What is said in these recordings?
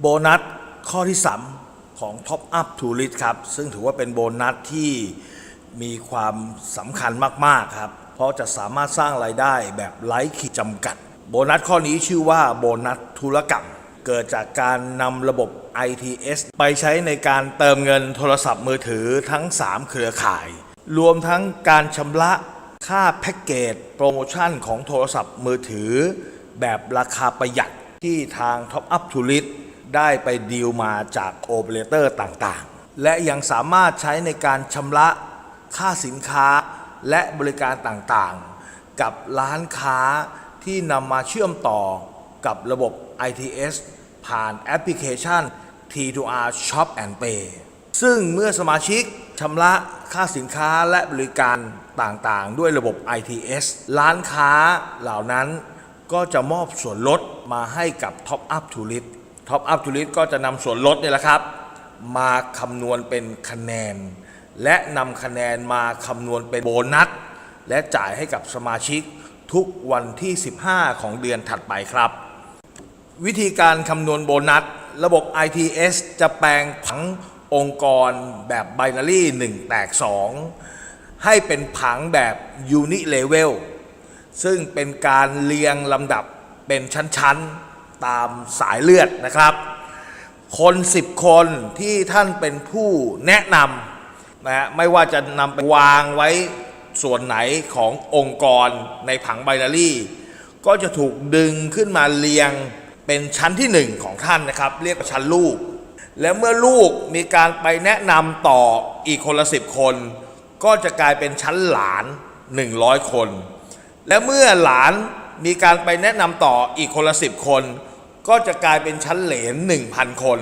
โบนัสข้อที่ 3 ของ Top Up to List ครับ ซึ่งถือว่าเป็นโบนัสที่มีความสำคัญมาก ๆ ครับ เพราะจะสามารถสร้างรายได้แบบไร้ขีดจำกัด โบนัสข้อนี้ชื่อว่าโบนัสธุรกรรม เกิดจากการนำระบบ ITS ไปใช้ในการเติมเงินโทรศัพท์มือถือทั้ง 3 เครือข่าย รวมทั้งการชำระค่าแพ็กเกจโปรโมชั่นของโทรศัพท์มือถือ แบบราคาประหยัดที่ทาง Top Up to List ได้ไปดีลมาจากโอเปอเรเตอร์ต่างๆ และยังสามารถใช้ในการชำระค่าสินค้าและบริการต่างๆ กับร้านค้าที่นำมาเชื่อมต่อกับระบบ ITS ผ่านแอปพลิเคชัน T2R Shop and Pay ซึ่งเมื่อสมาชิกชำระค่าสินค้าและบริการต่างๆ ด้วยระบบ ITS ร้านค้าเหล่านั้นก็จะมอบส่วนลดมาให้กับ Top Up to List Top Up to List ก็จะนำส่วนลดเนี่ยแหละครับ มาคำนวณเป็นคะแนน และนำคะแนนมาคำนวณเป็นโบนัส และจ่ายให้กับสมาชิกทุกวันที่ 15 ของเดือนถัดไปครับ วิธีการคำนวณโบนัส ระบบ ITS จะแปลงผังองค์กรแบบไบนารี่1 แตก 2 ให้เป็นผังแบบ Uni Level ซึ่งเป็นการเรียงลำดับเป็นชั้นๆ ตามสายเลือดนะครับ คน10คนที่ท่านเป็นผู้แนะนำนะฮะไม่ว่าจะนำไปวางไว้ส่วนไหนขององค์กรในผังไบนารี่ ก็จะถูกดึงขึ้นมาเรียงเป็นชั้นที่1ของท่านนะครับ เรียกว่าชั้นลูก และเมื่อลูกมีการไปแนะนำต่ออีกคนละ10คน ก็จะกลายเป็นชั้นหลาน 100 คน และเมื่อหลานมีการไปแนะนำต่ออีกคนละ10คน ก็จะกลายเป็นชั้นเหลน1,000 คน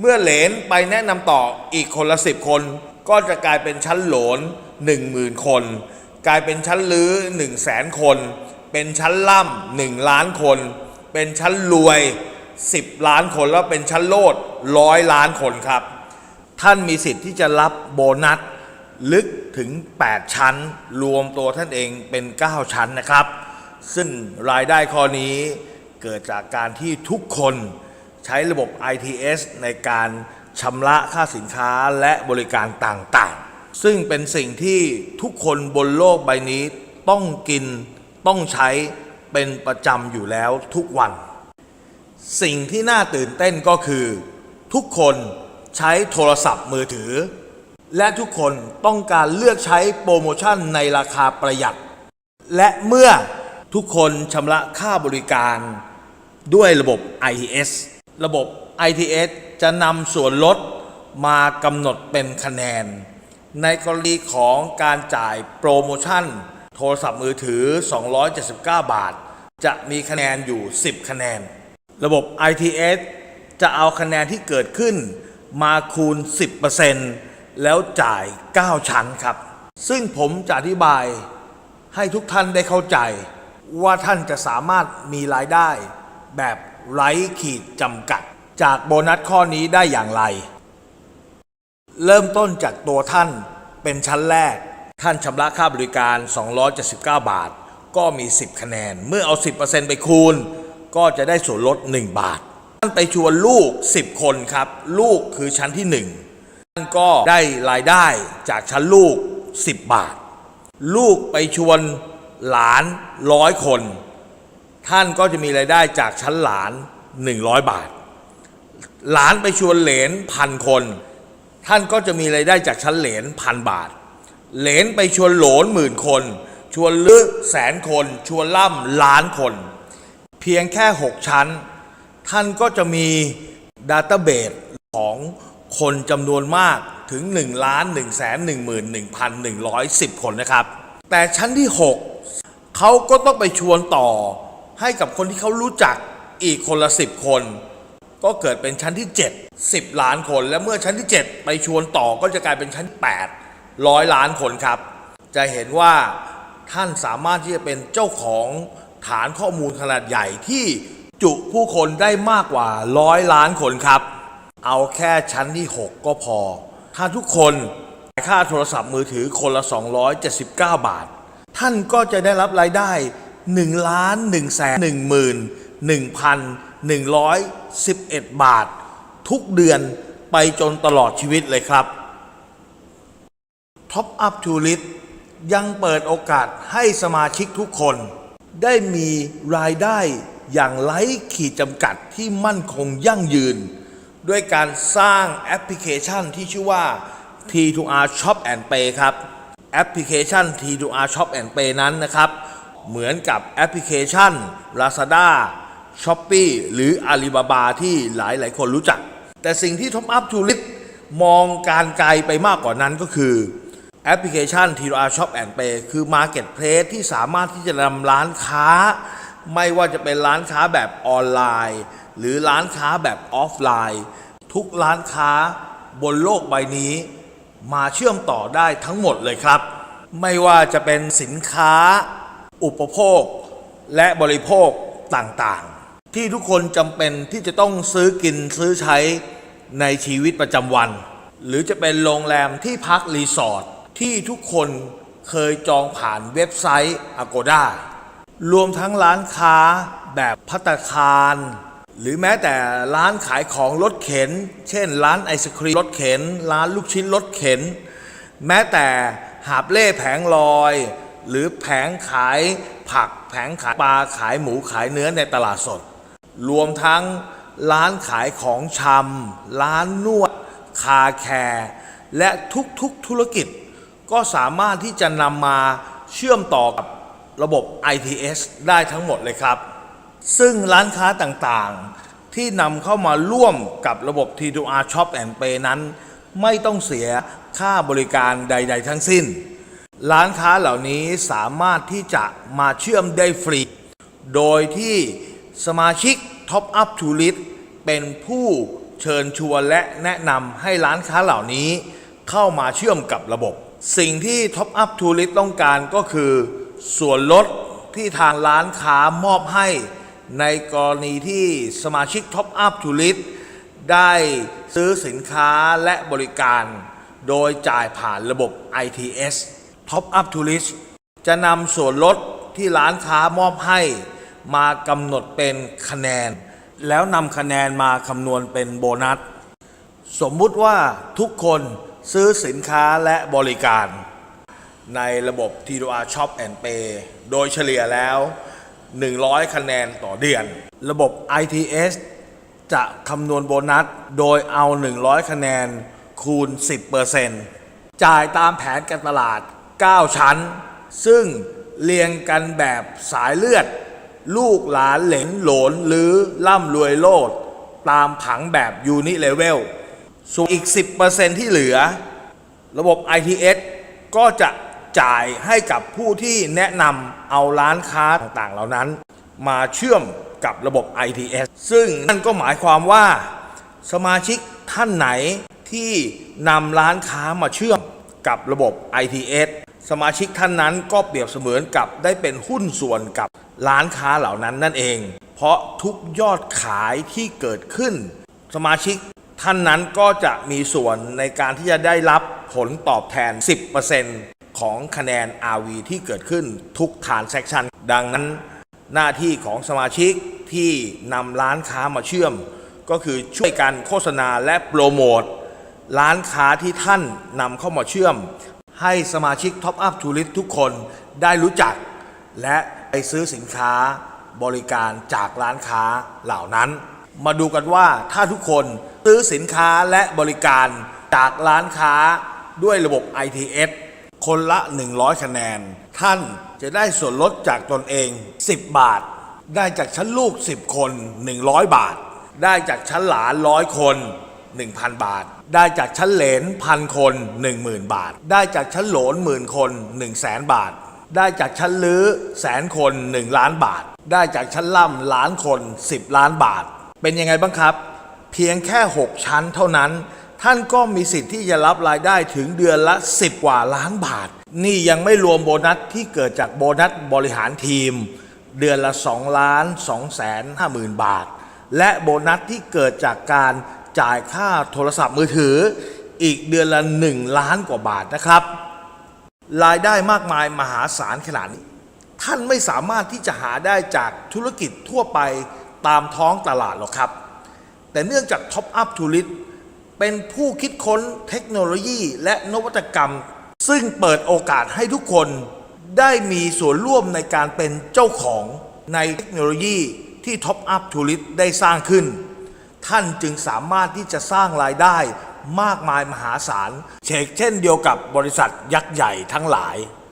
เมื่อเหลนไปแนะนำต่ออีกคนละ 10 คน ก็จะกลายเป็นชั้นโหลน10,000 คน กลายเป็นชั้นลื้อ1 0 0 0 0แสนคน เป็นชั้นล่ำ1ล้านคน เป็นชั้นรวย 10 ล้านคนแล้วเป็นชั้นโลดร้อยล้านคนครับ ท่านมีสิทธิ์ที่จะรับโบนัสลึกถึง 8 ชั้น รวมตัวท่านเองเป็น 9 ชั้นนะครับ ซึ่งรายได้ข้อนี้ เกิดจากการที่ทุกคนใช้ระบบ ITS ในการชำระค่าสินค้าและบริการต่างๆ ซึ่งเป็นสิ่งที่ทุกคนบนโลกใบนี้ต้องกินต้องใช้เป็นประจำอยู่แล้วทุกวัน สิ่งที่น่าตื่นเต้นก็คือ ทุกคนใช้โทรศัพท์มือถือ และทุกคนต้องการเลือกใช้โปรโมชั่นในราคาประหยัด และเมื่อทุกคนชำระค่าบริการ ด้วยระบบ ITS ระบบ ITS จะนำส่วนลดมากำหนดเป็นคะแนน ในกรณีของการจ่ายโปรโมชั่น โทรศัพท์มือถือ 279 บาท จะมีคะแนนอยู่ 10 คะแนน ระบบ ITS จะเอาคะแนนที่เกิดขึ้นมาคูณ 10%แล้วจ่าย 9 ชั้นครับ ซึ่งผมจะอธิบายให้ทุกท่านได้เข้าใจ ว่าท่านจะสามารถมีรายได้ แบบไร้ขีดจำกัด จากโบนัสข้อนี้ได้อย่างไร เริ่มต้นจากตัวท่านเป็นชั้นแรก ท่านชำระค่าบริการ 279 บาท ก็มี 10 คะแนน เมื่อเอา 10%ไปคูณ ก็จะได้ส่วนลด 1 บาท ท่านไปชวนลูก 10 คนครับ ลูกคือชั้นที่ 1 ท่านก็ได้รายได้จากชั้นลูก 10 บาท ลูกไปชวนหลานร้อยคน ท่านก็จะมีรายได้จากชั้นหลาน 100 บาท หลานไปชวนเหลนพันคน ท่านก็จะมีรายได้จากชั้นเหลนพันบาท เหลนไปชวนโหลนหมื่นคน ชวนลึกแสนคน ชวนล่ำล้านคน เพียงแค่ 6 ชั้น ท่านก็จะมีดัตเตอร์เบสของคนจำนวนมากถึง 1 ล้าน1แสน1 1 1 1 10 คนนะครับ แต่ชั้นที่ 6 เขาก็ต้องไปชวนต่อ ให้กับคนที่เขารู้จักอีกคนละ 10 คน ก็เกิดเป็นชั้นที่ 7 10 ล้านคน และเมื่อชั้นที่ 7 ไปชวนต่อก็จะกลายเป็นชั้นที่8ร้อยล้านคนครับ จะเห็นว่าท่านสามารถที่จะเป็นเจ้าของฐานข้อมูลขนาดใหญ่ที่จุผู้คนได้มากกว่าร้อยล้านคนครับ เอาแค่ชั้นที่ 6 ก็พอ ถ้าทุกคนจ่ายค่าโทรศัพท์มือถือคนละ 279 บาท ท่านก็จะได้รับรายได้ 1ล้าน1แสน1หมื่น111 บาท ทุกเดือนไปจนตลอดชีวิตเลยครับ Top Up to List ยังเปิดโอกาสให้สมาชิกทุกคน ได้มีรายได้อย่างไร้ขีดจำกัดที่มั่นคงยั่งยืน ด้วยการสร้างแอปพลิเคชันที่ชื่อว่า T2R Shop and Pay ครับ แอปพลิเคชัน T2R Shop and Pay นั้นนะครับ เหมือนกับแอปพลิเคชัน Lazada Shopee หรือ Alibaba ที่หลายหลายๆคนรู้จัก แต่สิ่งที่ Top Up to List มองการไกลไปมากกว่านั้นก็คือแอปพลิเคชัน TR Shop and Pay คือ Marketplace ที่สามารถที่จะนำร้านค้า ไม่ว่าจะเป็นร้านค้าแบบออนไลน์ หรือร้านค้าแบบออฟไลน์ ทุกร้านค้าบนโลกใบนี้ มาเชื่อมต่อได้ทั้งหมดเลยครับ ไม่ว่าจะเป็นสินค้า อุปโภคและบริโภคต่างๆ ที่ทุกคนจำเป็นที่จะต้องซื้อกินซื้อใช้ในชีวิตประจำวัน หรือจะเป็นโรงแรมที่พักรีสอร์ทที่ทุกคนเคยจองผ่านเว็บไซต์ Agoda รวมทั้งร้านค้าแบบพัตคาร หรือแม้แต่ร้านขายของรถเข็น เช่น ร้านไอศครีมรถเข็น ร้านลูกชิ้นรถเข็น แม้แต่หาบเล่แผงลอย หรือแผงขายผักแผงขายปลาขายหมูขายเนื้อในตลาดสด รวมทั้งร้านขายของชำร้านนวด คาแคร์และทุกๆธุรกิจ ก็สามารถที่จะนำมาเชื่อมต่อกับระบบ ITS ได้ทั้งหมดเลยครับ ซึ่งร้านค้าต่างๆ ที่นำเข้ามาร่วมกับระบบ T2R Shop and Pay นั้น ไม่ต้องเสียค่าบริการใด ๆ ทั้งสิ้น ร้านค้าเหล่านี้สามารถที่จะมาเชื่อมได้ฟรี โดยที่สมาชิก Top Up to List เป็นผู้เชิญชวนและแนะนำให้ร้านค้าเหล่านี้เข้ามาเชื่อมกับระบบ สิ่งที่ Top Up to List ต้องการก็คือ ส่วนลดที่ทางร้านค้ามอบให้ ในกรณีที่สมาชิก Top Up to List ได้ซื้อสินค้าและบริการ โดยจ่ายผ่านระบบ ITS Top Up to List จะนำส่วนลดที่ร้านค้ามอบให้มากำหนดเป็นคะแนน แล้วนำคะแนนมาคำนวณเป็นโบนัส สมมุติว่าทุกคนซื้อสินค้าและบริการ ในระบบ T2R Shop and Pay โดยเฉลี่ยแล้ว 100 คะแนนต่อเดือน ระบบ ITS จะคำนวณโบนัสโดยเอา 100 คะแนนคูณ 10%จ่ายตามแผนการตลาด 9 ชั้น ซึ่งเรียงกันแบบสายเลือด ลูกหลานเหลนโหลนหรือร่ำรวยโลด ตามผังแบบยูนิเลเวล ส่วนอีก 10%ที่เหลือ ระบบ ITS ก็จะจ่ายให้กับผู้ที่แนะนำเอาร้านค้าต่างๆ เหล่านั้น มาเชื่อมกับระบบ ITS ซึ่งนั่นก็หมายความว่า สมาชิกท่านไหนที่นำร้านค้ามาเชื่อมกับระบบ ITS สมาชิกท่านนั้นก็เปรียบเสมือนกับได้เป็นหุ้นส่วนกับร้านค้าเหล่านั้นนั่นเอง เพราะทุกยอดขายที่เกิดขึ้น สมาชิกท่านนั้นก็จะมีส่วนในการที่จะได้รับผลตอบแทน 10%ของคะแนน RV ที่เกิดขึ้นทุก transaction ดังนั้น หน้าที่ของสมาชิกที่นำร้านค้ามาเชื่อม ก็คือช่วยกันโฆษณาและโปรโมทร้านค้าที่ท่านนำเข้ามาเชื่อม ให้สมาชิก Top Up to List ทุกคนได้รู้จัก และไปซื้อสินค้าบริการจากร้านค้าเหล่านั้น มาดูกันว่าถ้าทุกคนซื้อสินค้าและบริการจากร้านค้าด้วยระบบ ITS คนละ 100 คะแนน ท่านจะได้ส่วนลดจากตนเอง 10 บาท ได้จากชั้นลูก 10 คน 100 บาท ได้จากชั้นหลานร้อยคน 1,000 บาท ได้จากชั้นเหลนพันคน 10,000 บาท ได้จากชั้นโหลนหมื่นคน1 0 0 0 0แสนบาท ได้จากชั้นลื้อแสนคน 1 ล้านบาท ได้จากชั้นล่ำล้านคน 10 ล้านบาท เป็นยังไงบ้างครับ เพียงแค่ 6 ชั้นเท่านั้น ท่านก็มีสิทธิ์ที่จะรับรายได้ถึงเดือนละ 10 กว่าล้านบาท นี่ยังไม่รวมโบนัสที่เกิดจากโบนัสบริหารทีม เดือนละ2ล้าน2แสน5หมื่นบาท และโบนัสที่เกิดจากการ จ่ายค่าโทรศัพท์มือถือ อีกเดือนละ 1 ล้านกว่าบาทนะครับ รายได้มากมายมหาศาลขนาดนี้ ท่านไม่สามารถที่จะหาได้จากธุรกิจทั่วไปตามท้องตลาดหรอกครับ แต่เนื่องจาก Top Up t o u r i s t เป็นผู้คิดค้นเทคโนโลยีและนวัตกรรม ซึ่งเปิดโอกาสให้ทุกคนได้มีส่วนร่วมในการเป็นเจ้าของในเทคโนโลยีที่ Top Up t o u r i s t ได้สร้างขึ้น ท่านจึงสามารถที่จะสร้างรายได้มากมายมหาศาลเชกเช่นเดียวกับบริษัทยักษ์ใหญ่ทั้งหลาย